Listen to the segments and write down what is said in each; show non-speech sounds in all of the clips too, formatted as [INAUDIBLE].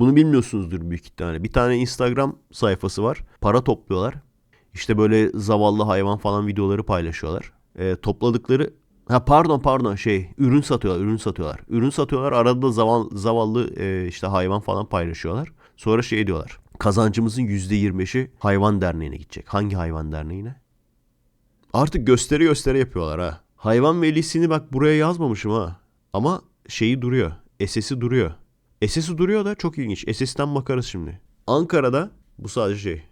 Bunu bilmiyorsunuzdur büyük ihtimalle. Bir tane Instagram sayfası var. Para topluyorlar. İşte böyle zavallı hayvan falan videoları paylaşıyorlar. Ee, topladıkları Ha pardon pardon şey ürün satıyorlar ürün satıyorlar. Ürün satıyorlar arada da zaval, zavallı e, işte hayvan falan paylaşıyorlar. Sonra şey diyorlar. Kazancımızın %25'i hayvan derneğine gidecek. Hangi hayvan derneğine? Artık gösteri gösteri yapıyorlar ha. Hayvan velisini bak buraya yazmamışım ha. Ama şeyi duruyor. SS'i duruyor. SS'i duruyor da çok ilginç. SS'ten bakarız şimdi. Ankara'da bu sadece şey.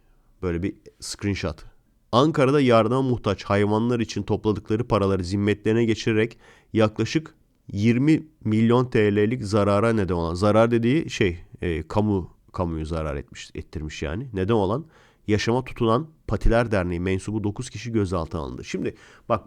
Böyle bir screenshot. Ankara'da yardıma muhtaç hayvanlar için topladıkları paraları zimmetlerine geçirerek yaklaşık 20 milyon TL'lik zarara neden olan zarar dediği şey e, kamu kamuyu zarar etmiş ettirmiş yani neden olan yaşama tutunan Patiler Derneği mensubu 9 kişi gözaltına alındı. Şimdi bak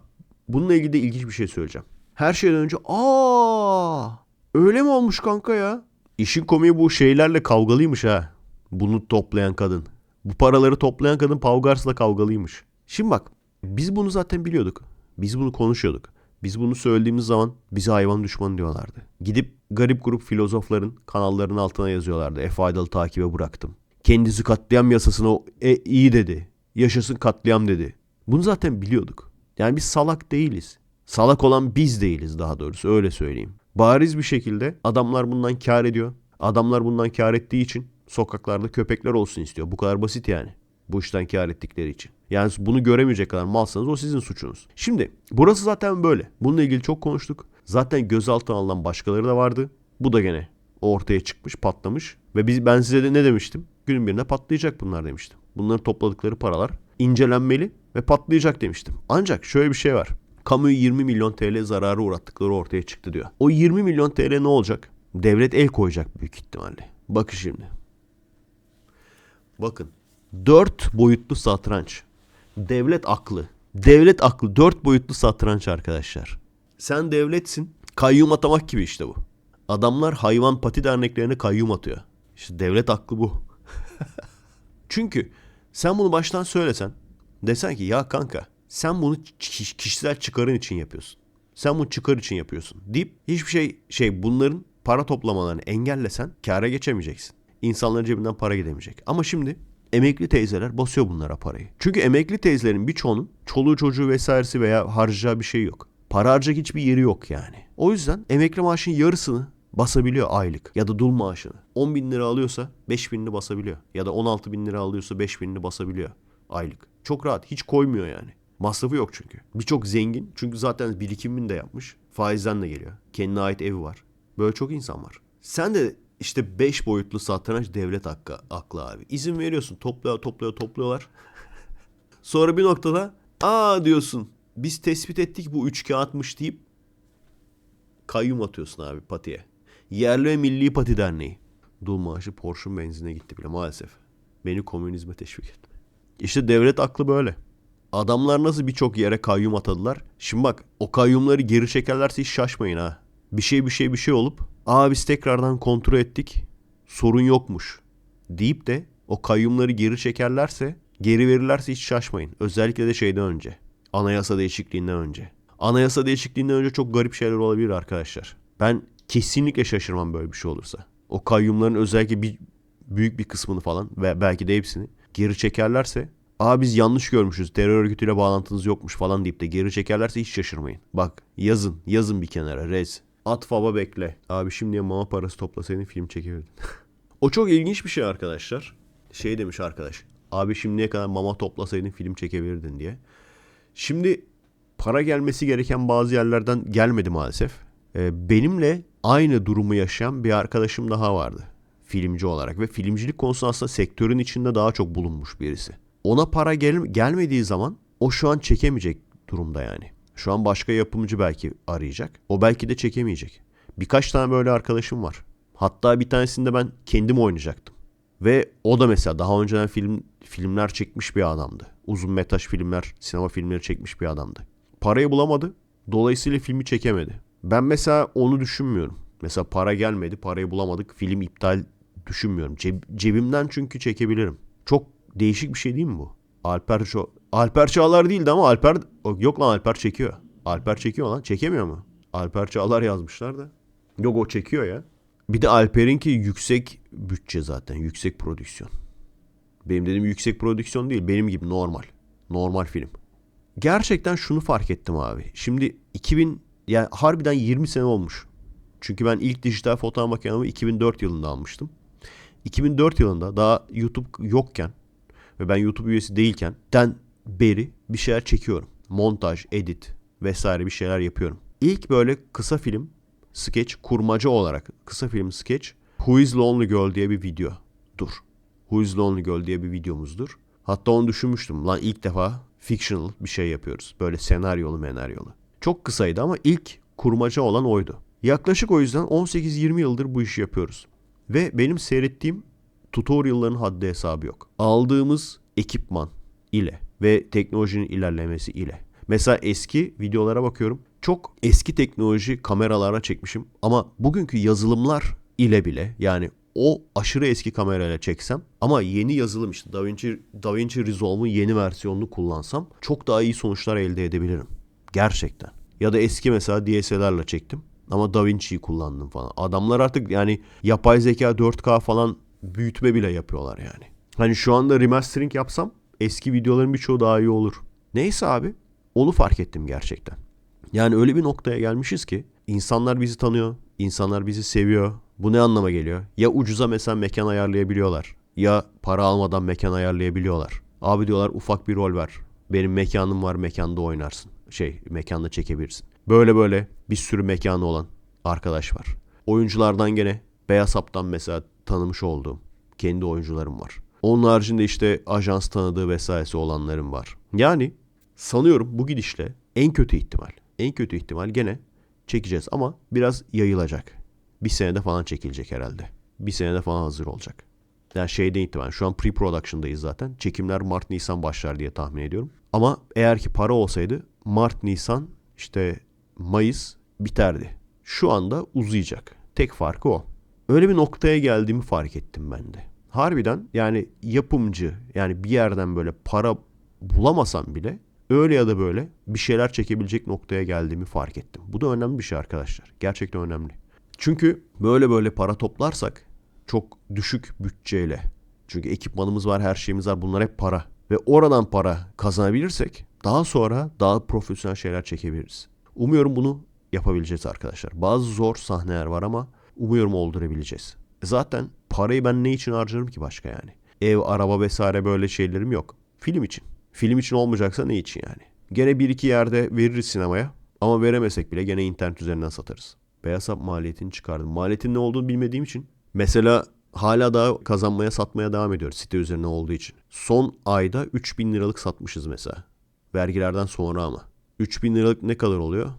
bununla ilgili de ilginç bir şey söyleyeceğim. Her şeyden önce aa öyle mi olmuş kanka ya? İşin komiği bu şeylerle kavgalıymış ha. Bunu toplayan kadın. Bu paraları toplayan kadın Pavgars'la kavgalıymış. Şimdi bak biz bunu zaten biliyorduk. Biz bunu konuşuyorduk. Biz bunu söylediğimiz zaman bize hayvan düşmanı diyorlardı. Gidip garip grup filozofların kanallarının altına yazıyorlardı. Efe Aydal'ı takibe bıraktım. Kendisi katliam yasasına e, iyi dedi. Yaşasın katliam dedi. Bunu zaten biliyorduk. Yani biz salak değiliz. Salak olan biz değiliz daha doğrusu öyle söyleyeyim. Bariz bir şekilde adamlar bundan kar ediyor. Adamlar bundan kar ettiği için sokaklarda köpekler olsun istiyor. Bu kadar basit yani. Bu işten kar ettikleri için. Yani bunu göremeyecek kadar malsanız o sizin suçunuz. Şimdi burası zaten böyle. Bununla ilgili çok konuştuk. Zaten gözaltına alınan başkaları da vardı. Bu da gene ortaya çıkmış, patlamış. Ve biz ben size de ne demiştim? Günün birinde patlayacak bunlar demiştim. Bunların topladıkları paralar incelenmeli ve patlayacak demiştim. Ancak şöyle bir şey var. Kamuyu 20 milyon TL zararı uğrattıkları ortaya çıktı diyor. O 20 milyon TL ne olacak? Devlet el koyacak büyük ihtimalle. Bakın şimdi. Bakın. Dört boyutlu satranç. Devlet aklı. Devlet aklı dört boyutlu satranç arkadaşlar. Sen devletsin. Kayyum atamak gibi işte bu. Adamlar hayvan pati derneklerine kayyum atıyor. İşte devlet aklı bu. [LAUGHS] Çünkü sen bunu baştan söylesen. Desen ki ya kanka sen bunu kişisel çıkarın için yapıyorsun. Sen bunu çıkar için yapıyorsun. Deyip hiçbir şey şey bunların para toplamalarını engellesen kâra geçemeyeceksin. İnsanların cebinden para gidemeyecek. Ama şimdi emekli teyzeler basıyor bunlara parayı. Çünkü emekli teyzelerin birçoğunun çoluğu çocuğu vesairesi veya harcayacağı bir şey yok. Para harcayacak hiçbir yeri yok yani. O yüzden emekli maaşın yarısını basabiliyor aylık ya da dul maaşını. 10 bin lira alıyorsa 5 binini basabiliyor. Ya da 16 bin lira alıyorsa 5 binini basabiliyor aylık. Çok rahat hiç koymuyor yani. Masrafı yok çünkü. Birçok zengin çünkü zaten birikimini de yapmış. Faizden de geliyor. Kendine ait evi var. Böyle çok insan var. Sen de işte 5 boyutlu satranç devlet hakkı, aklı abi. İzin veriyorsun. Topluyor, topluyor, topluyorlar. [LAUGHS] Sonra bir noktada aa diyorsun. Biz tespit ettik bu üç kağıtmış deyip kayyum atıyorsun abi patiye. Yerli ve Milli Pati Derneği. Dul maaşı Porsche'un benzine gitti bile maalesef. Beni komünizme teşvik etti. İşte devlet aklı böyle. Adamlar nasıl birçok yere kayyum atadılar. Şimdi bak o kayyumları geri çekerlerse hiç şaşmayın ha. Bir şey bir şey bir şey olup aa biz tekrardan kontrol ettik sorun yokmuş deyip de o kayyumları geri çekerlerse geri verirlerse hiç şaşmayın. Özellikle de şeyden önce. Anayasa değişikliğinden önce. Anayasa değişikliğinden önce çok garip şeyler olabilir arkadaşlar. Ben kesinlikle şaşırmam böyle bir şey olursa. O kayyumların özellikle bir büyük bir kısmını falan ve belki de hepsini geri çekerlerse Aa biz yanlış görmüşüz. Terör örgütüyle bağlantınız yokmuş falan deyip de geri çekerlerse hiç şaşırmayın. Bak yazın. Yazın bir kenara. Rez. At faba bekle. Abi şimdiye mama parası toplasaydın film çekebilirdin. [LAUGHS] o çok ilginç bir şey arkadaşlar. Şey demiş arkadaş. Abi şimdiye kadar mama toplasaydın film çekebilirdin diye. Şimdi para gelmesi gereken bazı yerlerden gelmedi maalesef. Ee, benimle aynı durumu yaşayan bir arkadaşım daha vardı. Filmci olarak ve filmcilik konusu aslında sektörün içinde daha çok bulunmuş birisi. Ona para gel gelmediği zaman o şu an çekemeyecek durumda yani. Şu an başka yapımcı belki arayacak. O belki de çekemeyecek. Birkaç tane böyle arkadaşım var. Hatta bir tanesinde ben kendim oynayacaktım. Ve o da mesela daha önceden film filmler çekmiş bir adamdı. Uzun metraj filmler, sinema filmleri çekmiş bir adamdı. Parayı bulamadı. Dolayısıyla filmi çekemedi. Ben mesela onu düşünmüyorum. Mesela para gelmedi, parayı bulamadık, film iptal düşünmüyorum. Ceb cebimden çünkü çekebilirim. Çok değişik bir şey değil mi bu? Alper Ço Alper Çağlar değildi ama Alper yok lan Alper çekiyor. Alper çekiyor lan. Çekemiyor mu? Alper Çağlar yazmışlar da. Yok o çekiyor ya. Bir de Alper'inki yüksek bütçe zaten. Yüksek prodüksiyon. Benim dediğim yüksek prodüksiyon değil. Benim gibi normal. Normal film. Gerçekten şunu fark ettim abi. Şimdi 2000 yani harbiden 20 sene olmuş. Çünkü ben ilk dijital fotoğraf makinemi 2004 yılında almıştım. 2004 yılında daha YouTube yokken ve ben YouTube üyesi değilken den beri bir şeyler çekiyorum. Montaj, edit vesaire bir şeyler yapıyorum. İlk böyle kısa film, sketch, kurmaca olarak kısa film sketch Who is Lonely Girl diye bir video. Dur. Who is Lonely Girl diye bir videomuzdur. Hatta onu düşünmüştüm. Lan ilk defa fictional bir şey yapıyoruz. Böyle senaryolu menaryolu. Çok kısaydı ama ilk kurmaca olan oydu. Yaklaşık o yüzden 18-20 yıldır bu işi yapıyoruz. Ve benim seyrettiğim tutorial'ların haddi hesabı yok. Aldığımız ekipman ile ve teknolojinin ilerlemesi ile. Mesela eski videolara bakıyorum. Çok eski teknoloji kameralara çekmişim ama bugünkü yazılımlar ile bile yani o aşırı eski kamerayla çeksem ama yeni yazılım işte DaVinci, DaVinci Resolve'un yeni versiyonunu kullansam çok daha iyi sonuçlar elde edebilirim. Gerçekten. Ya da eski mesela DSLR'la çektim ama DaVinci'yi kullandım falan. Adamlar artık yani yapay zeka 4K falan büyütme bile yapıyorlar yani. Hani şu anda remastering yapsam eski videoların birçoğu daha iyi olur. Neyse abi onu fark ettim gerçekten. Yani öyle bir noktaya gelmişiz ki insanlar bizi tanıyor, insanlar bizi seviyor. Bu ne anlama geliyor? Ya ucuza mesela mekan ayarlayabiliyorlar ya para almadan mekan ayarlayabiliyorlar. Abi diyorlar ufak bir rol ver. Benim mekanım var mekanda oynarsın. Şey mekanda çekebilirsin. Böyle böyle bir sürü mekanı olan arkadaş var. Oyunculardan gene Beyaz Hap'tan mesela tanımış olduğum kendi oyuncularım var. Onun haricinde işte ajans tanıdığı vesairesi olanlarım var. Yani sanıyorum bu gidişle en kötü ihtimal, en kötü ihtimal gene çekeceğiz ama biraz yayılacak. Bir senede falan çekilecek herhalde. Bir senede falan hazır olacak. Yani şeyden itibaren şu an pre-production'dayız zaten. Çekimler Mart-Nisan başlar diye tahmin ediyorum. Ama eğer ki para olsaydı Mart-Nisan işte Mayıs biterdi. Şu anda uzayacak. Tek farkı o. Öyle bir noktaya geldiğimi fark ettim ben de. Harbiden yani yapımcı yani bir yerden böyle para bulamasam bile öyle ya da böyle bir şeyler çekebilecek noktaya geldiğimi fark ettim. Bu da önemli bir şey arkadaşlar. Gerçekten önemli. Çünkü böyle böyle para toplarsak çok düşük bütçeyle. Çünkü ekipmanımız var, her şeyimiz var. Bunlar hep para. Ve oradan para kazanabilirsek daha sonra daha profesyonel şeyler çekebiliriz. Umuyorum bunu yapabileceğiz arkadaşlar. Bazı zor sahneler var ama umuyorum oldurabileceğiz. Zaten parayı ben ne için harcarım ki başka yani? Ev, araba vesaire böyle şeylerim yok. Film için. Film için olmayacaksa ne için yani? Gene bir iki yerde veririz sinemaya ama veremesek bile gene internet üzerinden satarız. Beyaz hap maliyetini çıkardım. Maliyetin ne olduğunu bilmediğim için mesela hala daha kazanmaya satmaya devam ediyoruz site üzerine olduğu için. Son ayda 3000 liralık satmışız mesela. Vergilerden sonra ama. 3000 liralık ne kadar oluyor?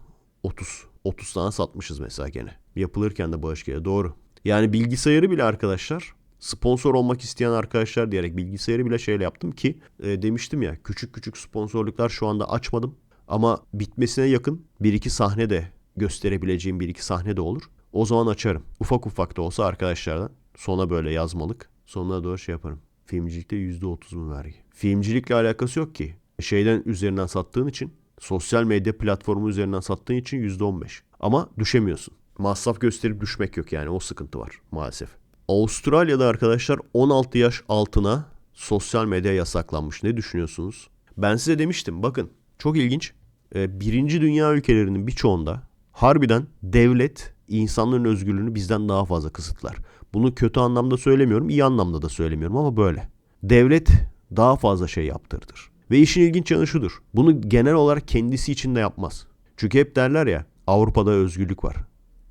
30. 30 tane satmışız mesela gene. Yapılırken de bağış geliyor. Doğru. Yani bilgisayarı bile arkadaşlar sponsor olmak isteyen arkadaşlar diyerek bilgisayarı bile şeyle yaptım ki e, demiştim ya küçük küçük sponsorluklar şu anda açmadım. Ama bitmesine yakın bir iki sahne de gösterebileceğim bir iki sahne de olur. O zaman açarım. Ufak ufak da olsa arkadaşlardan. Sona böyle yazmalık. Sonuna doğru şey yaparım. Filmcilikte %30 mu vergi? Filmcilikle alakası yok ki. Şeyden üzerinden sattığın için sosyal medya platformu üzerinden sattığın için %15. Ama düşemiyorsun. Masraf gösterip düşmek yok yani o sıkıntı var maalesef. Avustralya'da arkadaşlar 16 yaş altına sosyal medya yasaklanmış. Ne düşünüyorsunuz? Ben size demiştim bakın çok ilginç. Ee, birinci dünya ülkelerinin birçoğunda harbiden devlet insanların özgürlüğünü bizden daha fazla kısıtlar. Bunu kötü anlamda söylemiyorum, iyi anlamda da söylemiyorum ama böyle. Devlet daha fazla şey yaptırdır. Ve işin ilginç yanı şudur. Bunu genel olarak kendisi için de yapmaz. Çünkü hep derler ya Avrupa'da özgürlük var.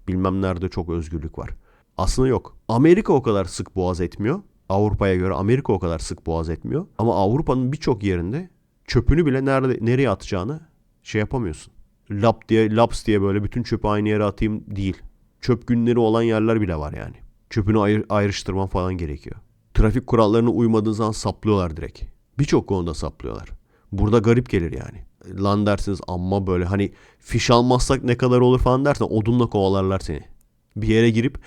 Bilmem nerede çok özgürlük var. Aslında yok. Amerika o kadar sık boğaz etmiyor. Avrupa'ya göre Amerika o kadar sık boğaz etmiyor. Ama Avrupa'nın birçok yerinde çöpünü bile nerede nereye atacağını şey yapamıyorsun. Lap diye laps diye böyle bütün çöpü aynı yere atayım değil. Çöp günleri olan yerler bile var yani. Çöpünü ayır, ayrıştırman falan gerekiyor. Trafik kurallarına uymadığın zaman saplıyorlar direkt. Birçok konuda saplıyorlar. Burada garip gelir yani. Lan dersiniz amma böyle hani fiş almazsak ne kadar olur falan dersen odunla kovalarlar seni. Bir yere girip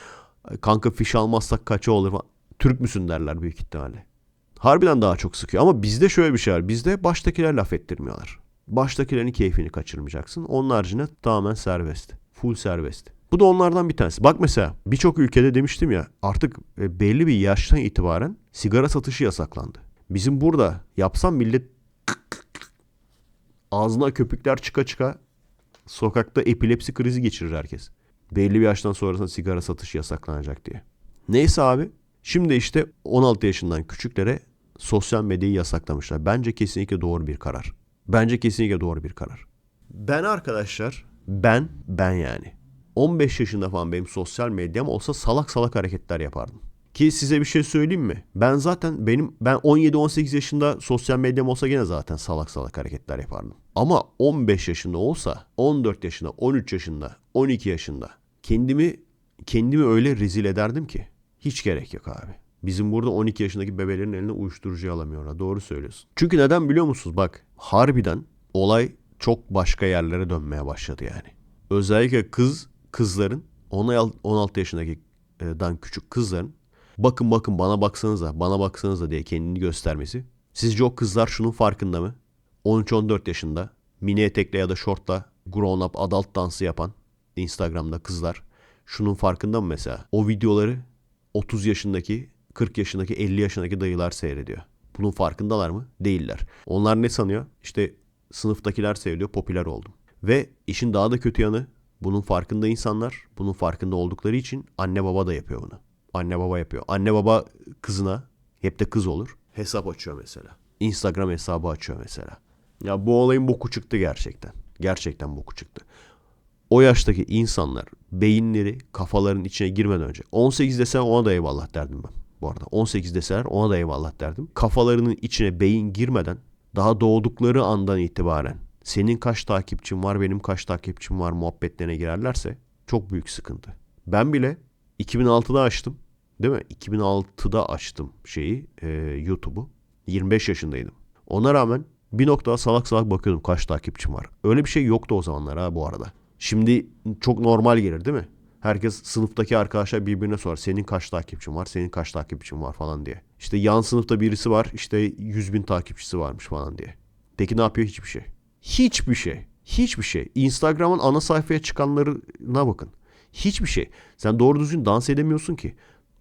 kanka fiş almazsak kaça olur falan. Türk müsün derler büyük ihtimalle. Harbiden daha çok sıkıyor ama bizde şöyle bir şey var. Bizde baştakiler laf ettirmiyorlar. Baştakilerin keyfini kaçırmayacaksın. Onun haricinde tamamen serbest. Full serbest. Bu da onlardan bir tanesi. Bak mesela birçok ülkede demiştim ya artık e, belli bir yaştan itibaren sigara satışı yasaklandı. Bizim burada yapsam millet ağzına köpükler çıka çıka sokakta epilepsi krizi geçirir herkes. Belli bir yaştan sonrasında sigara satışı yasaklanacak diye. Neyse abi şimdi işte 16 yaşından küçüklere sosyal medyayı yasaklamışlar. Bence kesinlikle doğru bir karar. Bence kesinlikle doğru bir karar. Ben arkadaşlar ben ben yani 15 yaşında falan benim sosyal medyam olsa salak salak hareketler yapardım. Ki size bir şey söyleyeyim mi? Ben zaten benim ben 17-18 yaşında sosyal medyam olsa gene zaten salak salak hareketler yapardım. Ama 15 yaşında olsa 14 yaşında, 13 yaşında, 12 yaşında kendimi kendimi öyle rezil ederdim ki hiç gerek yok abi. Bizim burada 12 yaşındaki bebelerin eline uyuşturucu alamıyorlar. Doğru söylüyorsun. Çünkü neden biliyor musunuz? Bak harbiden olay çok başka yerlere dönmeye başladı yani. Özellikle kız kızların 16 yaşındaki e, dan küçük kızların bakın bakın bana baksanıza bana baksanıza diye kendini göstermesi. Sizce o kızlar şunun farkında mı? 13-14 yaşında mini etekle ya da şortla grown up adult dansı yapan Instagram'da kızlar şunun farkında mı mesela? O videoları 30 yaşındaki 40 yaşındaki 50 yaşındaki dayılar seyrediyor. Bunun farkındalar mı? Değiller. Onlar ne sanıyor? İşte sınıftakiler seviyor, popüler oldum. Ve işin daha da kötü yanı bunun farkında insanlar, bunun farkında oldukları için anne baba da yapıyor bunu. Anne baba yapıyor. Anne baba kızına, hep de kız olur, hesap açıyor mesela. Instagram hesabı açıyor mesela. Ya bu olayın boku çıktı gerçekten. Gerçekten boku çıktı. O yaştaki insanlar beyinleri kafaların içine girmeden önce 18 desen ona da eyvallah derdim ben bu arada. 18 deseler ona da eyvallah derdim. Kafalarının içine beyin girmeden daha doğdukları andan itibaren senin kaç takipçin var benim kaç takipçim var muhabbetlerine girerlerse çok büyük sıkıntı. Ben bile 2006'da açtım değil mi? 2006'da açtım şeyi e, YouTube'u. 25 yaşındaydım. Ona rağmen bir noktada salak salak bakıyordum kaç takipçim var. Öyle bir şey yoktu o zamanlar ha bu arada. Şimdi çok normal gelir değil mi? Herkes sınıftaki arkadaşlar birbirine sorar. Senin kaç takipçin var? Senin kaç takipçin var falan diye. İşte yan sınıfta birisi var. işte 100 bin takipçisi varmış falan diye. Peki ne yapıyor? Hiçbir şey. Hiçbir şey. Hiçbir şey. Instagram'ın ana sayfaya çıkanlarına bakın. Hiçbir şey. Sen doğru düzgün dans edemiyorsun ki.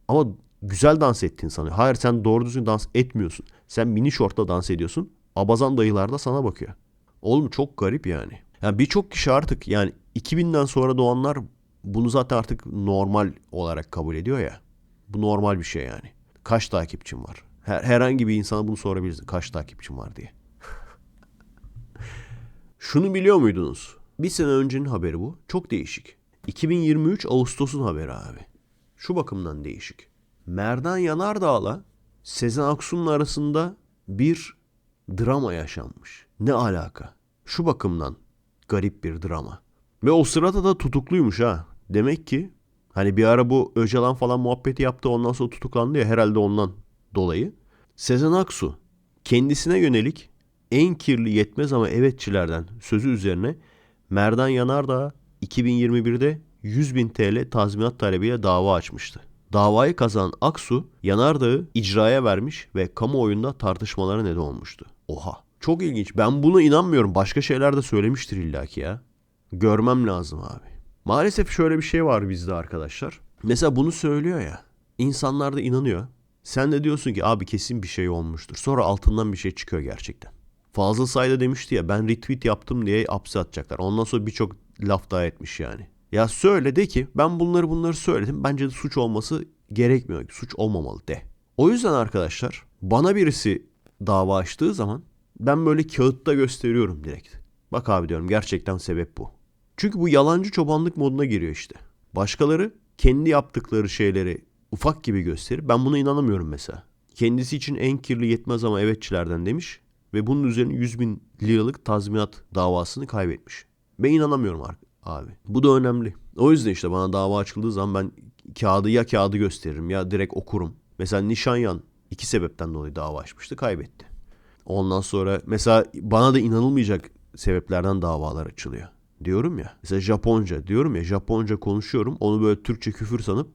Ama güzel dans ettiğini sanıyor. Hayır sen doğru düzgün dans etmiyorsun. Sen mini şortla dans ediyorsun. Abazan dayılar da sana bakıyor. Oğlum çok garip yani. Yani birçok kişi artık yani 2000'den sonra doğanlar bunu zaten artık normal olarak kabul ediyor ya. Bu normal bir şey yani. Kaç takipçim var? Her, herhangi bir insana bunu sorabilirsin. Kaç takipçim var diye. [LAUGHS] Şunu biliyor muydunuz? Bir sene öncenin haberi bu. Çok değişik. 2023 Ağustos'un haberi abi. Şu bakımdan değişik. Merdan Yanardağ'la Sezen Aksu'nun arasında bir drama yaşanmış. Ne alaka? Şu bakımdan garip bir drama. Ve o sırada da tutukluymuş ha. Demek ki hani bir ara bu Öcalan falan muhabbeti yaptı ondan sonra tutuklandı ya herhalde ondan dolayı. Sezen Aksu kendisine yönelik en kirli yetmez ama evetçilerden sözü üzerine Merdan Yanardağ 2021'de 100 bin TL tazminat talebiyle dava açmıştı. Davayı kazanan Aksu, Yanardağ'ı icraya vermiş ve kamuoyunda tartışmalara neden olmuştu. Oha. Çok ilginç. Ben buna inanmıyorum. Başka şeyler de söylemiştir illaki ya. Görmem lazım abi. Maalesef şöyle bir şey var bizde arkadaşlar. Mesela bunu söylüyor ya. İnsanlar da inanıyor. Sen de diyorsun ki abi kesin bir şey olmuştur. Sonra altından bir şey çıkıyor gerçekten. Fazıl Sayda demişti ya ben retweet yaptım diye hapse atacaklar. Ondan sonra birçok laf daha etmiş yani. Ya söyle de ki ben bunları bunları söyledim. Bence de suç olması gerekmiyor. Suç olmamalı de. O yüzden arkadaşlar bana birisi dava açtığı zaman ben böyle kağıtta gösteriyorum direkt. Bak abi diyorum gerçekten sebep bu. Çünkü bu yalancı çobanlık moduna giriyor işte. Başkaları kendi yaptıkları şeyleri ufak gibi gösterir. Ben buna inanamıyorum mesela. Kendisi için en kirli yetmez ama evetçilerden demiş ve bunun üzerine 100 bin liralık tazminat davasını kaybetmiş. Ben inanamıyorum abi. Bu da önemli. O yüzden işte bana dava açıldığı zaman ben kağıdı ya kağıdı gösteririm ya direkt okurum. Mesela Nişanyan iki sebepten dolayı dava açmıştı kaybetti. Ondan sonra mesela bana da inanılmayacak sebeplerden davalar açılıyor. Diyorum ya. Mesela Japonca diyorum ya Japonca konuşuyorum. Onu böyle Türkçe küfür sanıp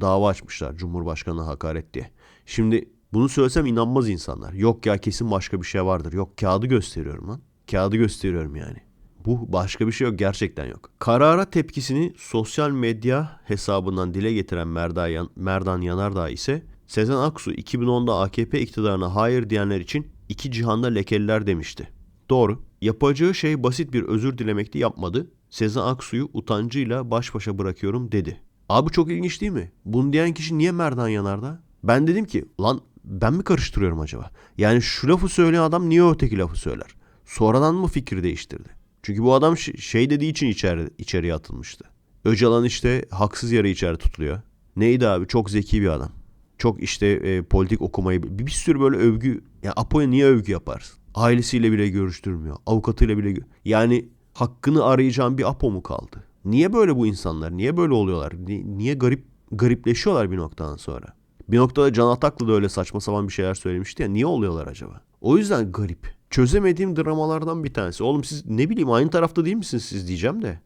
dava açmışlar Cumhurbaşkanı'na hakaret diye. Şimdi bunu söylesem inanmaz insanlar. Yok ya kesin başka bir şey vardır. Yok kağıdı gösteriyorum lan. Kağıdı gösteriyorum yani. Bu başka bir şey yok gerçekten yok. Karara tepkisini sosyal medya hesabından dile getiren Merdan, Merdan Yanardağ ise Sezen Aksu 2010'da AKP iktidarına hayır diyenler için iki cihanda lekeliler demişti. Doğru. Yapacağı şey basit bir özür dilemekti yapmadı. Sezen Aksu'yu utancıyla baş başa bırakıyorum dedi. Abi çok ilginç değil mi? Bunu diyen kişi niye Merdan Yanardağ? Ben dedim ki lan ben mi karıştırıyorum acaba? Yani şu lafı söyleyen adam niye öteki lafı söyler? Sonradan mı fikri değiştirdi? Çünkü bu adam şey dediği için içeri, içeriye atılmıştı. Öcalan işte haksız yere içeri tutuluyor. Neydi abi? Çok zeki bir adam. Çok işte e, politik okumayı bir, bir sürü böyle övgü ya Apo'ya niye övgü yaparsın? Ailesiyle bile görüştürmüyor. Avukatıyla bile yani hakkını arayacağın bir Apo mu kaldı? Niye böyle bu insanlar? Niye böyle oluyorlar? Ni- niye garip garipleşiyorlar bir noktadan sonra? Bir noktada Can Ataklı da öyle saçma sapan bir şeyler söylemişti ya. Niye oluyorlar acaba? O yüzden garip. Çözemediğim dramalardan bir tanesi. Oğlum siz ne bileyim aynı tarafta değil misiniz siz diyeceğim de.